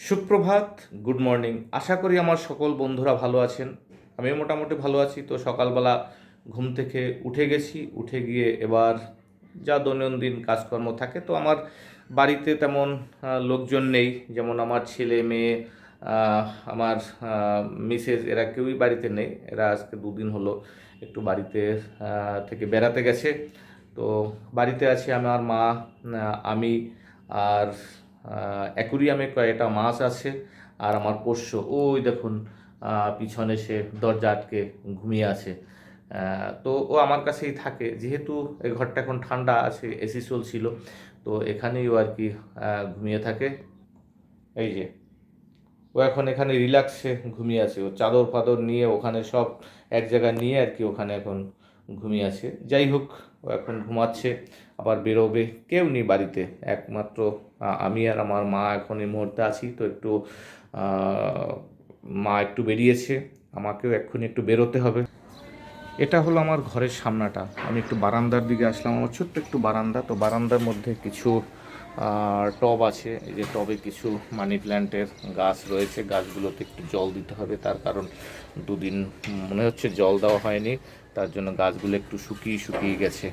সুপ্রভাত good morning আশা করি আমার সকল বন্ধুরা ভালো আছেন। আমি মোটামুটি ভালো আছি। তো সকালবেলা ঘুম থেকে উঠে গেছি। উঠে গিয়ে এবার যা দৈনন্দিন কাজকর্ম থাকে, তো আমার বাড়িতে তেমন লোকজন নেই। যেমন আমার ছেলে, মেয়ে আমার মিসেস, এরা কেউই বাড়িতে নেই। এরা আজকে দুদিন হলো একটু বাড়িতে থেকে বেড়াতে গেছে। তো বাড়িতে আছি আমার মা আমি আর অ্যাকুরিয়ামে কয়েকটা মাছ আছে আর আমার পোষ্য, ওই দেখুন পিছনে সে দরজা আটকে ঘুমিয়ে আছে। তো ও আমার কাছেই থাকে, যেহেতু এই ঘরটা এখন ঠান্ডা আছে এসি চলছিল, তো এখানেই ও আর কি ঘুমিয়ে থাকে। এই যে, ও এখন এখানে রিল্যাক্সে ঘুমিয়ে আছে, ও চাদর ফাদর নিয়ে ওখানে সব এক জায়গায় নিয়ে আর কি ওখানে এখন ঘুমিয়ে আছে। যাই হোক ও এখন ঘুমাচ্ছে, আবার বেরোবে। কেউ নেই বাড়িতে, একমাত্র আমি আর আমার মা এখন এই মুহূর্তে আছি, তো একটু মা একটু বেরিয়েছে, আমাকেও এক্ষুনি একটু বেরোতে হবে। এটা হলো আমার ঘরের সামনাটা। আমি একটু বারান্দার দিকে আসলাম, আমার ছোট্ট একটু বারান্দা, তো বারান্দার মধ্যে কিছু টব আছে, এই যে টবে কিছু মানি প্ল্যান্টের গাছ রয়েছে, গাছগুলোতে একটু জল দিতে হবে, তার কারণ দুদিন মনে হচ্ছে জল দেওয়া হয়নি। তার জন্য গাছগুলো একটু শুকিয়ে শুকিয়ে গেছে।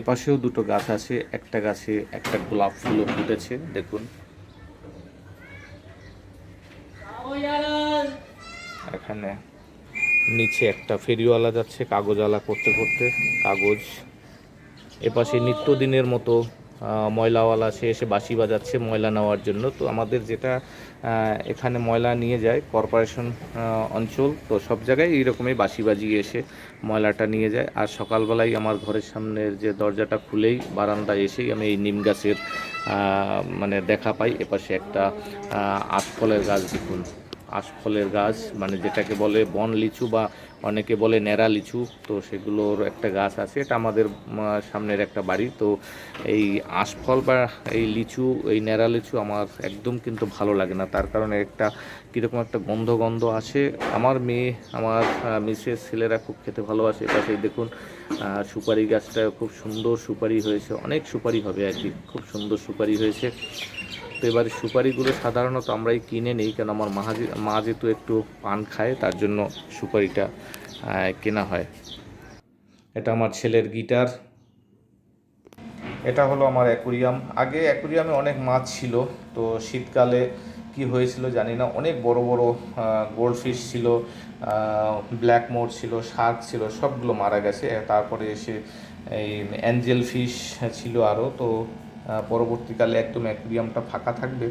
এপাশেও পাশেও দুটো গাছ আছে, একটা গাছে একটা গোলাপ ফুলও ফুটেছে, দেখুন। এখানে নিচে একটা ফেরিওয়ালা যাচ্ছে কাগজওয়ালা করতে করতে, কাগজ। এপাশে নিত্যদিনের মতো ময়লাওয়ালা, সে এসে বাঁশি বাজাচ্ছে ময়লা নেওয়ার জন্য। তো আমাদের যেটা এখানে ময়লা নিয়ে যায় কর্পোরেশন অঞ্চল, তো সব জায়গায় এইরকমই বাঁশি বাজিয়ে এসে ময়লাটা নিয়ে যায়। আর সকালবেলায় আমার ঘরের সামনের যে দরজাটা খুলেই বারান্দায় এসেই আমি এই নিম গাছের মানে দেখা পাই। এপাশে একটা আশফলের গাছ দেখুন। আশফলের গাছ মানে যেটাকে বলে বন লিচু বা অনেকে বলে ন্যাড়া লিচু, তো সেগুলোর একটা গাছ আছে, এটা আমাদের সামনের একটা বাড়ি, তো এই আঁশফল বা এই লিচু, এই ন্যাড়া লিচু আমার একদম কিন্তু ভালো লাগে না। তার কারণে একটা কীরকম একটা গন্ধ গন্ধ আসে। আমার মেয়ে, আমার মিসেস ছেলেরা খুব খেতে ভালোবাসে। এটাতে দেখুন সুপারি গাছটা খুব সুন্দর সুপারি হয়েছে, অনেক সুপারি হবে আর কি, খুব সুন্দর সুপারি হয়েছে। তো এবারে সুপারিগুলো সাধারণত আমরাই কিনে নিই, কেন আমার মা মা যেহেতু একটু পান খায়, তার জন্য সুপারিটা কেনা হয়। এটা আমার ছেলের গিটার। এটা হলো আমার অ্যাকুরিয়াম। আগে অ্যাকুরিয়ামে অনেক মাছ ছিল, তো শীতকালে কি হয়েছিল জানি না। অনেক বড় বড় গোল্ড ফিশ ছিল ব্ল্যাক মোর ছিল, শার্ক ছিল, সবগুলো মারা গেছে। তারপরে এসে এই অ্যাঞ্জেল ফিশ ছিল আরও তো পরবর্তীকালে একদম অ্যাকুরিয়ামটা ফাঁকা থাকবে।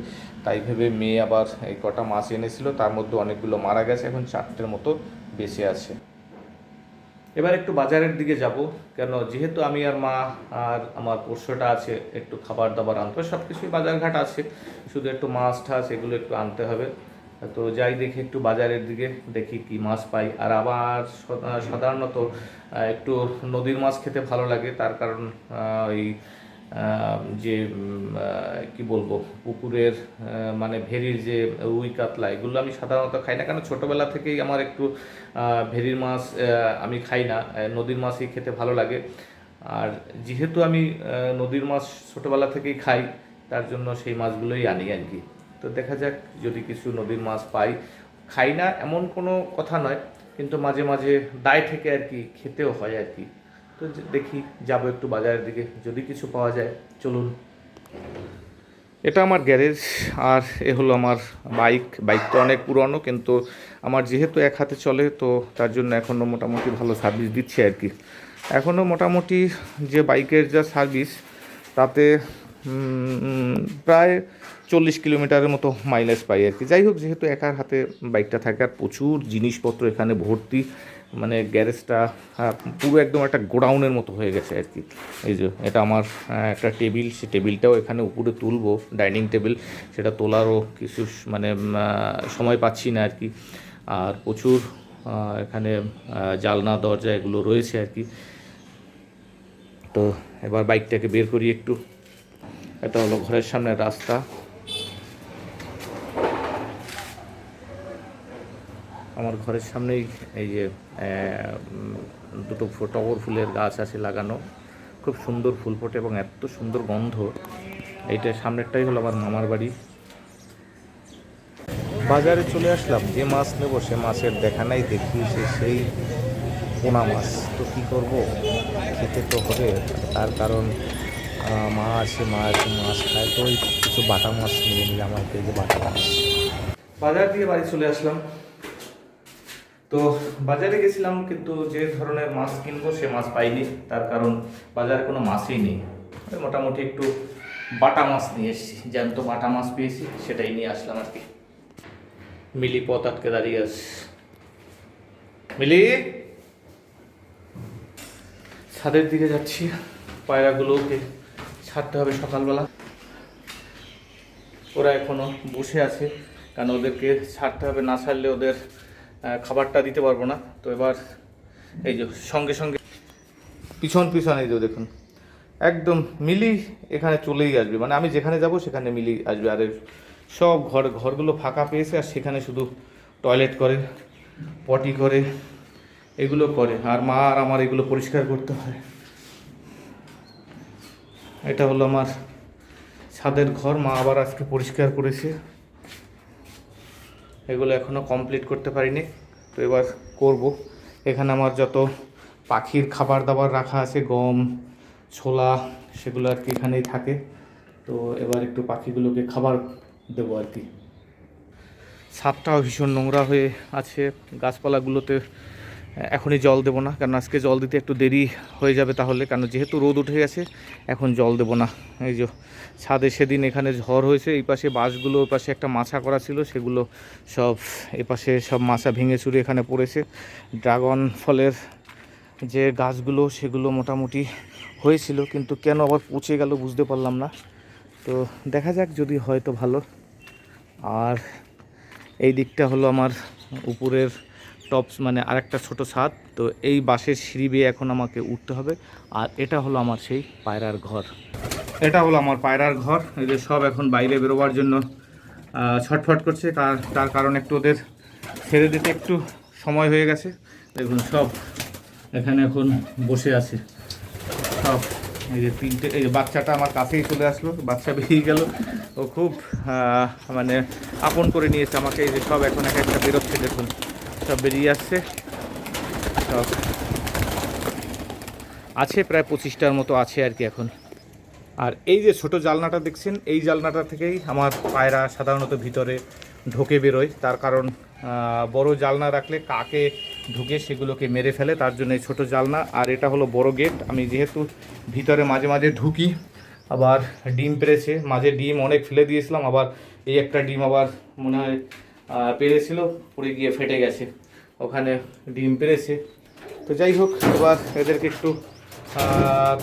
তাই ভেবে মেয়ে আবার এই কটা মাছ এনেছিল, তার মধ্যে অনেকগুলো মারা গেছে, এখন চারটের মতো বেঁচে আছে। এবার একটু বাজারের দিকে যাব, কেন যেহেতু আমি আর মা আর আমার পোষ্যটা আছে, একটু খাবার দাবার আনতে হবে সব কিছুই বাজারঘাট আছে, শুধু একটু মাছ ঠাছ এগুলো একটু আনতে হবে। তো যাই দেখি একটু বাজারের দিকে, দেখি কি মাছ পাই। আর আবার সাধারণত একটু নদীর মাছ খেতে ভালো লাগে, তার কারণ ওই যে কি বলব, পুকুরের মানে ভেরির যে রুই কাতলা, এগুলো আমি সাধারণত খাই না। কারণ ছোটোবেলা থেকেই আমার একটু ভেরির মাছ আমি খাই না। নদীর মাছই খেতে ভালো লাগে। আর যেহেতু আমি নদীর মাছ ছোটোবেলা থেকেই খাই, তার জন্য সেই মাছগুলোই আনি আর কি। তো দেখা যাক, যদি কিছু নদীর মাছ পাই। খাই না এমন কোনো কথা নয়, কিন্তু মাঝে মাঝে দায় থেকে আর কি, খেতেও হয় আর কি। তো দেখি, যাব একটু বাজারের দিকে। যদি কিছু পাওয়া যায়, চলুন। এটা আমার গ্যারেজ, আর এ হলো আমার বাইক। বাইকটা অনেক পুরনো, কিন্তু আমার যেহেতু এক হাতে চলে, তো তার জন্য এখনও মোটামুটি ভালো সার্ভিস দিচ্ছে আর কি। এখনও মোটামুটি যে বাইকের যা সার্ভিস তাতে প্রায় চল্লিশ কিলোমিটারের মতো মাইলেজ পাই আর কি। যাই হোক, যেহেতু একার হাতে বাইকটা থাকে, আর প্রচুর জিনিসপত্র এখানে ভর্তি। মানে গ্যারেজটা আহ, পুরো একদম একটা গোডাউনের মতো হয়ে গেছে আর কি। এই যে এটা আমার একটা টেবিল সে টেবিলটাও এখানে উপরে তুলবো ডাইনিং টেবিল। সেটা তোলারও কিছু মানে সময় পাচ্ছি না আর কি। আর প্রচুর এখানে জালনা দরজা এগুলো রয়েছে আর কি। তো এবার বাইকটাকে বের করি একটু। এটা হলো ঘরের সামনের রাস্তা। আমার ঘরের সামনেই এই যে দুটো টগর ফুলের গাছ আছে লাগানো। খুব সুন্দর ফুল ফোটে এবং এত সুন্দর গন্ধ। এইটা সামনেরটাই হলো আমার মামার বাড়ি। বাজারে চলে আসলাম যে মাছ নেব সে মাছের দেখা নাই দেখি সে সেই পোনা মাছ। তো কী করব? খেতে তো হবে তার কারণ মা আছে মা আছে মাছ খায় তো ওই কিছু বাটা মাছ নিয়ে নিলাম কি, যে বাটা মাছ। বাজার দিয়ে বাড়ি চলে আসলাম। তো বাজারে গেছিলাম, কিন্তু যে ধরনের মাছ কিনবো সে মাছ পাইনি। তার কারণ বাজারে কোনো মাছই নেই। মোটামুটি একটু বাটা মাছ নিয়ে এসেছি, জ্যান্ত বাটা মাছ পেয়েছি, সেটাই নিয়ে আসলাম আর কি। মিলি পথ আটকে দাঁড়িয়ে আছে। মিলি? ছাদের দিকে যাচ্ছি। পায়রাগুলোকে ছাড়তে হবে সকালবেলা। ওরা এখনও বসে আছে, কারণ ওদেরকে ছাড়তে হবে, না ছাড়লে ওদের খাবারটা দিতে পারব না। তো এবার এই যে সঙ্গে সঙ্গে পিছন পিছন এই যে দেখুন, একদম মিলি এখানে চলেই আসবে। মানে আমি যেখানে যাব সেখানে মিলি আসবে। আর সব ঘর, ঘরগুলো ফাঁকা পেয়েছে আর সেখানে শুধু টয়লেট করে পটি করে, এগুলো করে। আর মা আর আমার এগুলো পরিষ্কার করতে হয়। এটা হলো আমার ছাদের ঘর। মা আবার আজকে পরিষ্কার করেছে। এগুলো এখনও কমপ্লিট করতে পারিনি। তো এবার করব। এখানে আমার যত পাখির খাবার দাবার রাখা আছে, গম, ছোলা, সেগুলো আর কি এখানেই থাকে। তো এবার একটু পাখিগুলোকে খাবার দেবো আর কি। সাপটাও ভীষণ নোংরা হয়ে আছে। গাছপালাগুলোতে এখনই জল দেবো না, কারণ আজকে জল দিতে একটু দেরি হয়ে যাবে তাহলে, কারণ যেহেতু রোদ উঠে গেছে, এখন জল দেবো না। এই যে ছাদে সেদিন এখানে ঝড় হয়েছে, এই পাশে বাঁশগুলো ওই পাশে একটা মাছা করা ছিল, সেগুলো সব এ পাশে সব মাছা ভেঙে চুরে এখানে পড়েছে। ড্রাগন ফলের যে গাছগুলো, সেগুলো মোটামুটি হয়েছিল, কিন্তু কেন আবার পচে গেল বুঝতে পারলাম না। তো দেখা যাক যদি হয় তো ভালো। আর এই দিকটা হলো আমার উপরের টপস মানে আরেকটা ছোট ছাদ। তো এই বাঁশের সিঁড়ি বেয়ে এখন আমাকে উঠতে হবে। আর এটা হলো আমার সেই পায়রার ঘর। এটা হলো আমার পায়রার ঘর। এই যে সব এখন বাইরে বেরোবার জন্য ছটফট করছে। তার তার কারণ একটু ওদের ছেড়ে দিতে একটু সময় হয়ে গেছে। দেখুন সব এখানে এখন বসে আছে। সব, এই যে তিনটে, এই যে বাচ্চাটা আমার কাছেই চলে আসলো। বাচ্চা বেরিয়ে গেল। ও খুব মানে আপন করে নিয়েছে আমাকে। এই যে সব এখন এক একটা বেরোচ্ছে, দেখুন। সব বেরিয়ে সব। আছে প্রায় পঁচিশটার মতো আছে আর কি এখন। আর এই যে ছোট জালনাটা দেখছেন, এই জালনাটা থেকেই আমার পায়রা সাধারণত ভিতরে ঢোকে বেরোয়। তার কারণ বড় জালনা রাখলে কাকে ঢুকে সেগুলোকে মেরে ফেলে, তার জন্য এই ছোট জালনা। আর এটা হলো বড় গেট। আমি যেহেতু ভিতরে মাঝে মাঝে ঢুকি, আবার ডিম পেরেছে, মাঝে ডিম অনেক ফেলে দিয়েছিলাম, আবার এই একটা ডিম আবার মনে হয় পেরেছিল, পড়ে গিয়ে ফেটে গেছে। ওখানে ডিম পেরেছে। তো যাই হোক, এবার এদেরকে একটু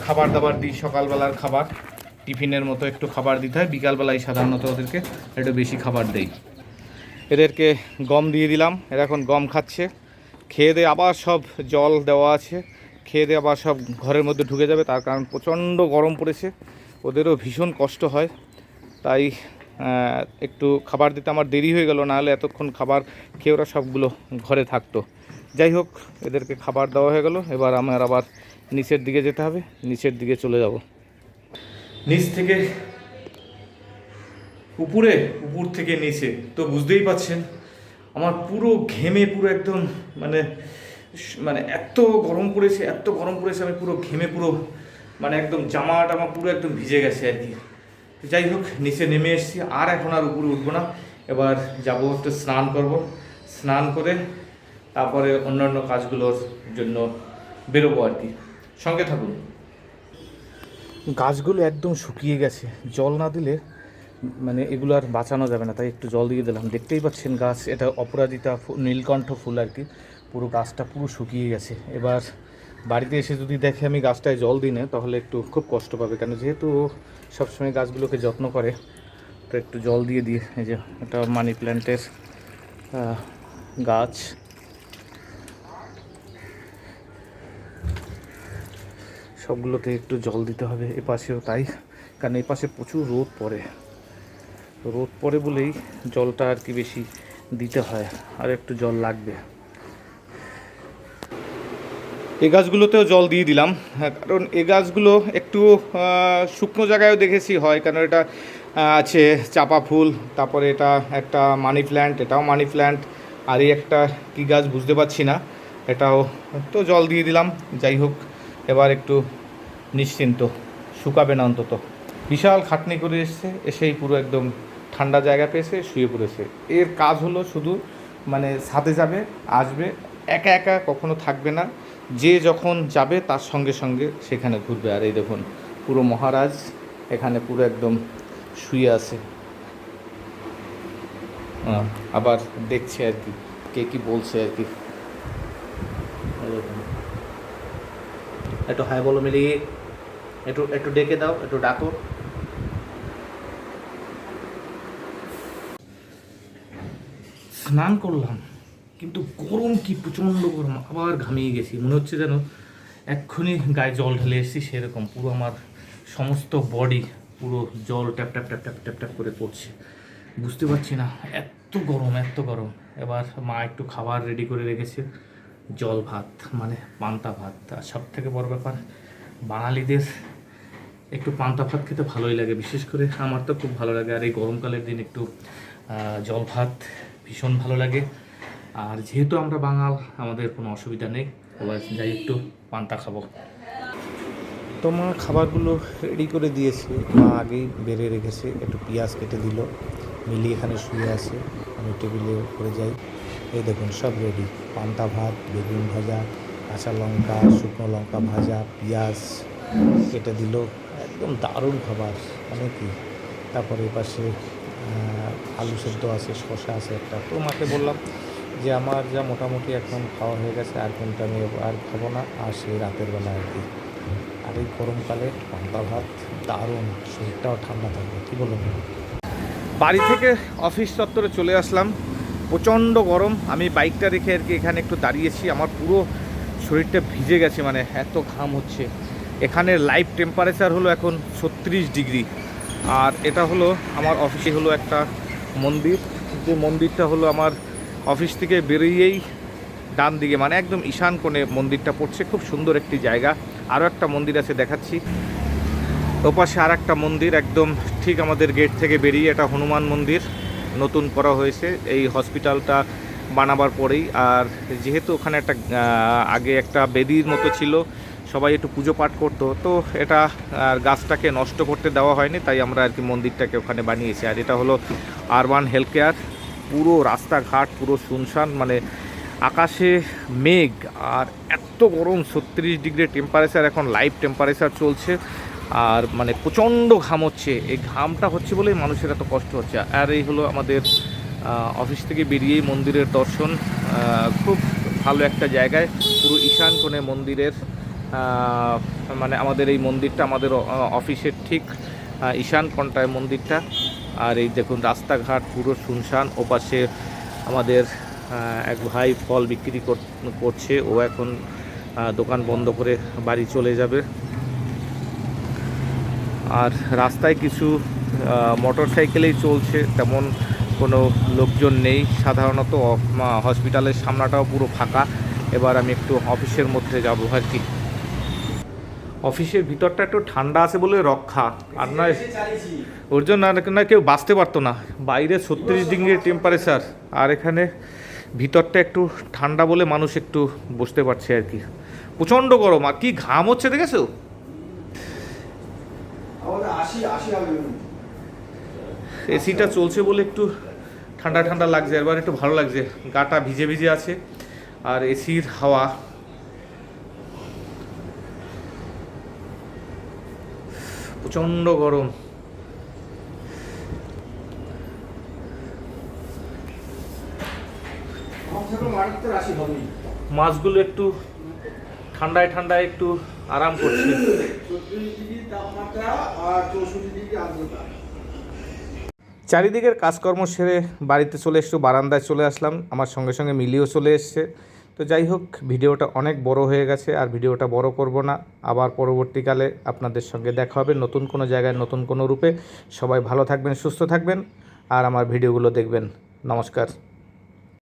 খাবার দাবার দিই। সকালবেলার খাবার, টিফিনের মতো একটু খাবার দিতে হয়। বিকালবেলায় সাধারণত ওদেরকে একটু বেশি খাবার দেই। এদেরকে গম দিয়ে দিলাম। এরা এখন গম খাচ্ছে। খেয়ে দিয়ে আবার সব জল দেওয়া আছে। খেয়ে দিয়ে আবার সব ঘরের মধ্যে ঢুকে যাবে। তার কারণ প্রচণ্ড গরম পড়েছে। ওদেরও ভীষণ কষ্ট হয়। তাই একটু খাবার দিতে আমার দেরি হয়ে গেল, নাহলে এতক্ষণ খাবার খেয়ে ওরা সবগুলো ঘরে থাকতো। যাই হোক, এদেরকে খাবার দেওয়া হয়ে গেল, এবার আমার আবার নিচের দিকে যেতে হবে, নিচের দিকে চলে যাব। নিচ থেকে, উপরে, উপর থেকে নিচে, তো বুঝতেই পাচ্ছেন, আমার পুরো ঘেমে পুরো একদম মানে মানে এত গরম পড়েছে, এত গরম পড়েছে, আমি পুরো ঘেমে পুরো মানে একদম জামা টামা পুরো একদম ভিজে গেছে আর কি। যাই হোক, নিচে নেমে এসেছি। আর এখন আর উপরে উঠবো না। এবার যাব একটু স্নান করব। স্নান করে তারপরে অন্যান্য কাজগুলোর জন্য বেরোবো আর কি। সঙ্গে থাকুন। গাছগুলো একদম শুকিয়ে গেছে। জল না দিলে মানে এগুলো আর বাঁচানো যাবে না। তাই একটু জল দিয়ে দিলাম। দেখতেই পাচ্ছেন গাছ, এটা অপরাজিতা নীলকণ্ঠ ফুল আর কি। পুরো গাছটা পুরো শুকিয়ে গেছে। এবার বাড়িতে এসে যদি দেখে আমি গাছটায় জল দিই না, তাহলে একটু খুব কষ্ট পাবে। কেন যেহেতু সবসময় গাছগুলোকে যত্ন করে, তো একটু জল দিয়ে দিয়ে, এই যে এটা মানি প্ল্যান্টের গাছ। সবগুলোতে একটু জল দিতে হবে, এ পাশেও তাই, কারণ এই পাশে প্রচুর রোদ পড়ে। রোদ পড়ে বলেই জলটা আর কি বেশি দিতে হয়, আর একটু জল লাগবে। এই গাছগুলোতেও জল দিয়ে দিলাম হ্যাঁ কারণ এ গাছগুলো একটু শুকনো জায়গায়ও দেখেছি, হয় কারণ এটা আছে চাপা ফুল, তারপরে এটা একটা মানি প্ল্যান্ট, এটাও মানি প্ল্যান্ট, আর এই একটা কী গাছ বুঝতে পারছি না, এটাও তো জল দিয়ে দিলাম, যাই হোক, এবার একটু নিশ্চিন্ত, শুকাবে না অন্তত। বিশাল খাটনি করে এসছে, এসেই পুরো একদম ঠান্ডা জায়গা পেয়েছে, শুয়ে পড়েছে। এর কাজ হলো শুধু মানে সাথে যাবে, আসবে, একা একা কখনো থাকবে না যে যখন যাবে তার সঙ্গে সঙ্গে সেখানে ঘুরবে। আর এই দেখুন, পুরো মহারাজ এখানে পুরো একদম শুয়ে আছে। আবার দেখছে আর কি, কে কি বলছে আর কি। একটু হাই বলো মিলিয়ে একটু একটু ডেকে দাও, একটু ডাকো। স্নান করলাম। কিন্তু গরম কি প্রচণ্ড গরম, আবার ঘামিয়ে গেছি। মনে হচ্ছে যেন এক্ষুনি গায়ে জল ঢেলে এসেছি, সেরকম। পুরো আমার সমস্ত বডি পুরো জল tap tap tap tap tap tap করে পড়ছে। বুঝতে পারছি না, এত গরম এত গরম। এবার মা একটু খাবার রেডি করে রেখেছে, জল ভাত মানে পান্তা ভাত। আর সব থেকে বড় ব্যাপার, বাঙালিদের একটু পান্তা ভাত খেতে ভালোই লাগে, বিশেষ করে আমার তো খুব ভালো লাগে। আর এই গরমকালের দিন একটু জল ভাত ভীষণ ভালো লাগে। আর যেহেতু আমরা বাঙাল, আমাদের কোনো অসুবিধা নেই। এবার যাই একটু পান্তা খাব। তো মা খাবারগুলো রেডি করে দিয়েছে। মা আগেই বেড়ে রেখেছে, একটু পেঁয়াজ কেটে দিল। মিলি এখানে শুয়ে আছে, আমি টেবিলে করে যাই। এই দেখুন, সব রেডি পান্তা ভাত, বেগুন ভাজা, কাঁচা লঙ্কা, শুকনো লঙ্কা ভাজা, পেঁয়াজ কেটে দিল। একদম দারুণ খাবার মানে কি? তারপরে এপাশে আলু সেদ্ধ আছে শশা আছে একটা। তো মাকে বললাম যে আমার যা মোটামুটি এখন খাওয়া হয়ে গেছে, আর কোনটা আমি আর খাব না, আর সেই রাতের বেলা আর কি। আর এই গরমকালে পান্তা ভাত দারুণ, শরীরটাও ঠান্ডা থাকবে কী বলুন বাড়ি থেকে অফিস চত্বরে চলে আসলাম, প্রচণ্ড গরম, আমি বাইকটা রেখে আর কি এখানে একটু দাঁড়িয়েছি, আমার পুরো শরীরটা ভিজে গেছে মানে এত ঘাম হচ্ছে। এখানে লাইভ টেম্পারেচার হলো এখন ছত্রিশ ডিগ্রি, আর এটা হলো আমার অফিসে হলো একটা মন্দির, যে মন্দিরটা হলো আমার অফিস থেকে বেরিয়েই ডান দিকে মানে একদম ঈশান কোণে মন্দিরটা পড়ছে। খুব সুন্দর একটি জায়গা। আরও একটা মন্দির আছে দেখাচ্ছি। ওপাশে আর একটা মন্দির, একদম ঠিক আমাদের গেট থেকে বেরিয়ে এটা হনুমান মন্দির নতুন করা হয়েছে। এই হসপিটালটা বানাবার পরেই। আর যেহেতু ওখানে একটা আগে একটা বেদির মতো ছিল, সবাই একটু পুজো পাঠ করতো, তো এটা, আর গাছটাকে নষ্ট করতে দেওয়া হয়নি, তাই আমরা আর কি মন্দিরটাকে ওখানে বানিয়েছি। আর এটা হলো আরবান হেলথ কেয়ার। পুরো রাস্তাঘাট, পুরো শুনশান মানে আকাশে মেঘ আর এত গরম, ছত্রিশ ডিগ্রি টেম্পারেচার এখন লাইভ টেম্পারেচার চলছে। আর মানে প্রচণ্ড ঘাম হচ্ছে। এই ঘামটা হচ্ছে বলেই মানুষের এত কষ্ট হচ্ছে। আর এই হলো আমাদের অফিস থেকে বেরিয়েই মন্দিরের দর্শন। খুব ভালো একটা জায়গায়, পুরো ঈশান কোণে মন্দিরের মানে আমাদের এই মন্দিরটা আমাদের অফিসের ঠিক ঈশান কোণটায় মন্দিরটা। আর এই দেখুন রাস্তাঘাট পুরো শুনশান, ওপাশে আমাদের এক ভাই ফল বিক্রি কর- করছে, ও এখন দোকান বন্ধ করে বাড়ি চলে যাবে। আর রাস্তায় কিছু মোটর সাইকেলেই চলছে, তেমন কোনো লোকজন নেই। সাধারণত হসপিটালের সামনাটাও পুরো ফাঁকা। এবার আমি একটু অফিসের মধ্যে যাব আর কি। অফিসের ভিতরটা একটু ঠান্ডা আছে বলে রক্ষা। আর নয় ওর জন্য না কেউ বাঁচতে পারতো না। বাইরে ছত্রিশ ডিগ্রি টেম্পারেচার আর এখানে ভিতরটা একটু ঠান্ডা বলে মানুষ একটু বসতে পারছে আর কি। প্রচণ্ড গরম। আর কি ঘাম হচ্ছে দেখেছ? এসিটা চলছে বলে একটু ঠান্ডা ঠান্ডা লাগছে। এবার একটু ভালো লাগছে। গাটা ভিজে ভিজে আছে। আর এসির হাওয়া প্রচণ্ড গরম। মাছগুলো একটু ঠান্ডায় ঠান্ডায় একটু আরাম করছে। চারিদিকের কাজকর্ম সেরে বাড়িতে চলে এসছো বারান্দায় চলে আসলাম। আমার সঙ্গে সঙ্গে মিলিও চলে এসছে। তো যাই হোক, ভিডিওটা অনেক বড় হয়ে গেছে আর ভিডিওটা বড় করব না। আবার পরবর্তীকালে আপনাদের সঙ্গে দেখা হবে নতুন কোনো জায়গায়, নতুন কোনো রূপে। সবাই ভালো থাকবেন, সুস্থ থাকবেন। আর আমার ভিডিওগুলো দেখবেন। নমস্কার।